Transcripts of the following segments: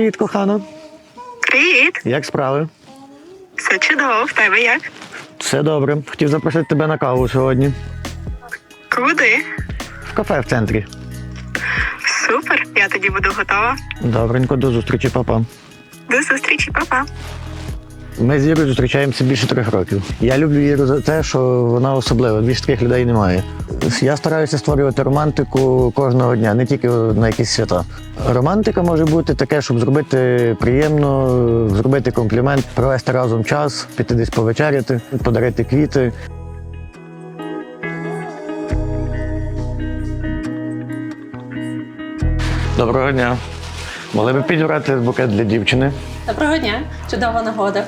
Привіт, кохано. Привіт! Як справи? Все чудово, в тебе як? Все добре. Хотів запросити тебе на каву сьогодні. Куди? В кафе в центрі. Супер, я тоді буду готова. Добренько, до зустрічі, папа. До зустрічі, па-па. Ми з Ірою зустрічаємося більше трьох років. Я люблю Іру за те, що вона особлива. Більше таких людей немає. Я стараюся створювати романтику кожного дня, не тільки на якісь свята. Романтика може бути таке, щоб зробити приємно, зробити комплімент, провести разом час, піти десь повечеряти, подарити квіти. Доброго дня. Могли б підібрати букет для дівчини? Доброго дня, чудова нагода.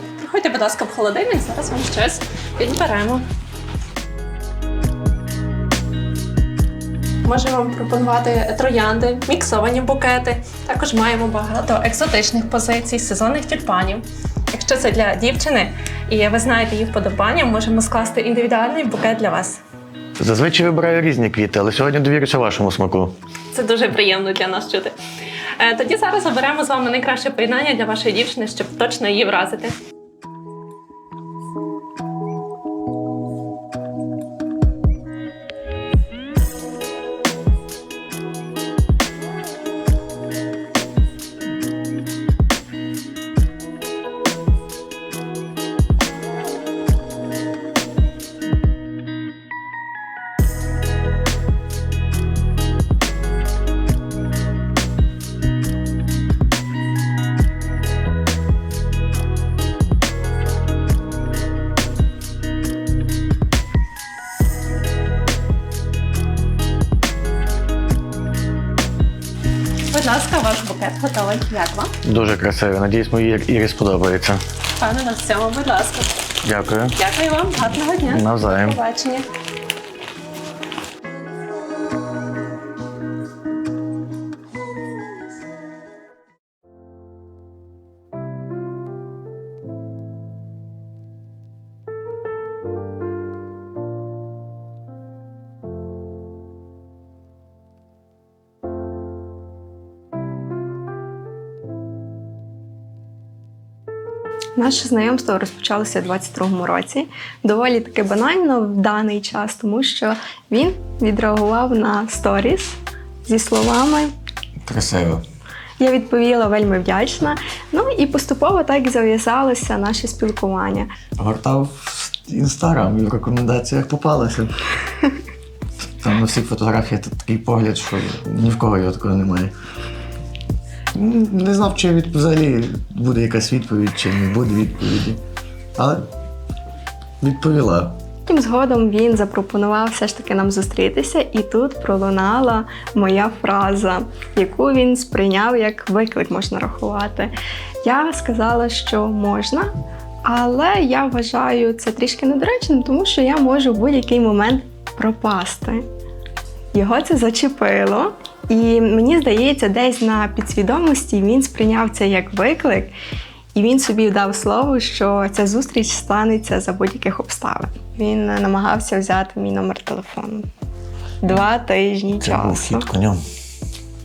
Ласка, в холодильник, зараз вам щось підберемо. Можемо вам пропонувати троянди, міксовані букети. Також маємо багато екзотичних позицій, сезонних тюльпанів. Якщо це для дівчини і ви знаєте її вподобання, можемо скласти індивідуальний букет для вас. Зазвичай вибираю різні квіти, але сьогодні довірюся вашому смаку. Це дуже приємно для нас чути. Е, Тоді зараз оберемо з вами найкраще поєднання для вашої дівчини, щоб точно її вразити. Ласка, готовий. Як вам? Дуже красиво. Надіюсь, мої Ірі сподобається. Пане на цьому, будь ласка. Дякую. Дякую вам, гарного дня. Навзаєм. Побачення. Наше знайомство розпочалося у 22-му році. Доволі таки банально в даний час, тому що він відреагував на сторіс зі словами. Красиво. Я відповіла вельми вдячна. Ну і поступово так зав'язалося наше спілкування. Гортав інстаграм і в рекомендаціях попалося. Там на всіх фотографіях такий погляд, що ні в кого його такого немає. Не знав, чи від, взагалі буде якась відповідь, чи не буде відповіді. Але відповіла. Потім згодом він запропонував все ж таки нам зустрітися, і тут пролунала моя фраза, яку він сприйняв як виклик, можна рахувати. Я сказала, що можна, але я вважаю це трішки недоречним, тому що я можу в будь-який момент пропасти. Його це зачепило, і мені здається, десь на підсвідомості він сприйняв це як виклик, і він собі дав слово, що ця зустріч станеться за будь-яких обставин. Він намагався взяти мій номер телефону. Два тижні Це був часу. хід конем.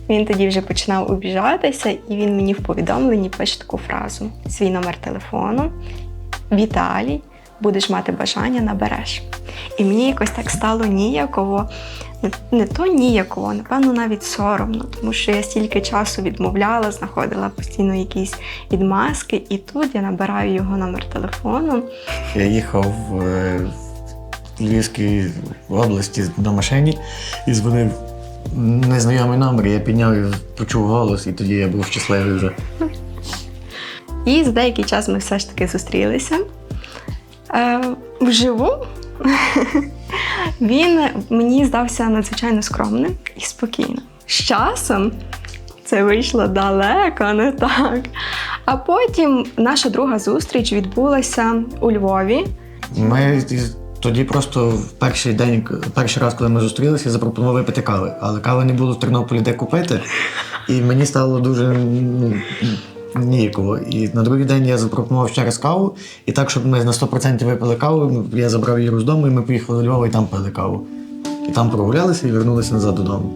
Він тоді вже починав обіжатися, і він мені в повідомленні пише таку фразу: свій номер телефону, Віталій, будеш мати бажання, набереш. І мені якось так стало ніяково. Не, то ніяково, напевно, навіть соромно, тому що я стільки часу відмовляла, знаходила постійно якісь відмазки, і тут я набираю його номер телефону. Я їхав е, в Львівській області на машині і дзвонив незнайомий номер. Я підняв і почув голос, і тоді я був щасливий вже. І за деякий час ми все ж таки зустрілися. Е, вживу він мені здався надзвичайно скромним і спокійним. З часом це вийшло далеко не так. А потім наша друга зустріч відбулася у Львові. Ми тоді просто в перший день, перший раз, коли ми зустрілися, запропонував випити кави. Але кави не було в Тернополі де купити. І мені стало дуже ну, ніяково. І на другий день я запропонував ще раз каву. І так, щоб ми на 100% випили каву, я забрав її з дому, і ми поїхали до Львова і там пили каву. І там прогулялися і вернулися назад додому.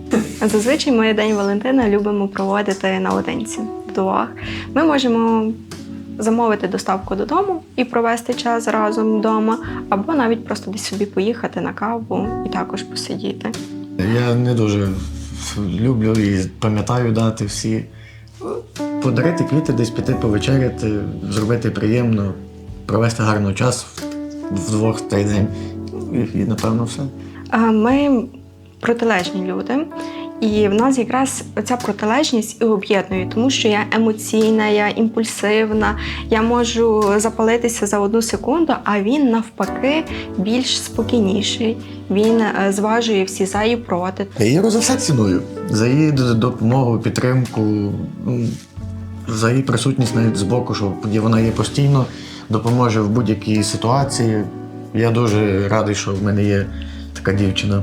Зазвичай ми День Валентина любимо проводити наодинці. вдвох. Ми можемо замовити доставку додому і провести час разом вдома, або навіть просто десь собі поїхати на каву і також посидіти. Я не дуже люблю і пам'ятаю дати всі. Подарити квіти, десь піти повечеряти, зробити приємно, провести гарний час вдвох в той день. І, напевно все. Ми протилежні люди. І в нас якраз ця протилежність і об'єднує, тому що я емоційна, я імпульсивна, я можу запалитися за одну секунду, а він навпаки більш спокійніший. Він е, зважує всі за і проти. Я її за все ціную. За її допомогу, підтримку, ну, за її присутність навіть з боку, що вона є постійно, допоможе в будь-якій ситуації. Я дуже радий, що в мене є така дівчина.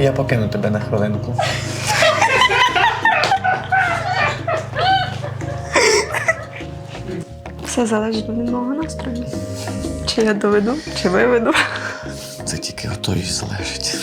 Я покину тебе на хвилинку. Все залежить від мого настрою. Чи я доведу, чи виведу. Це тільки готові залежить.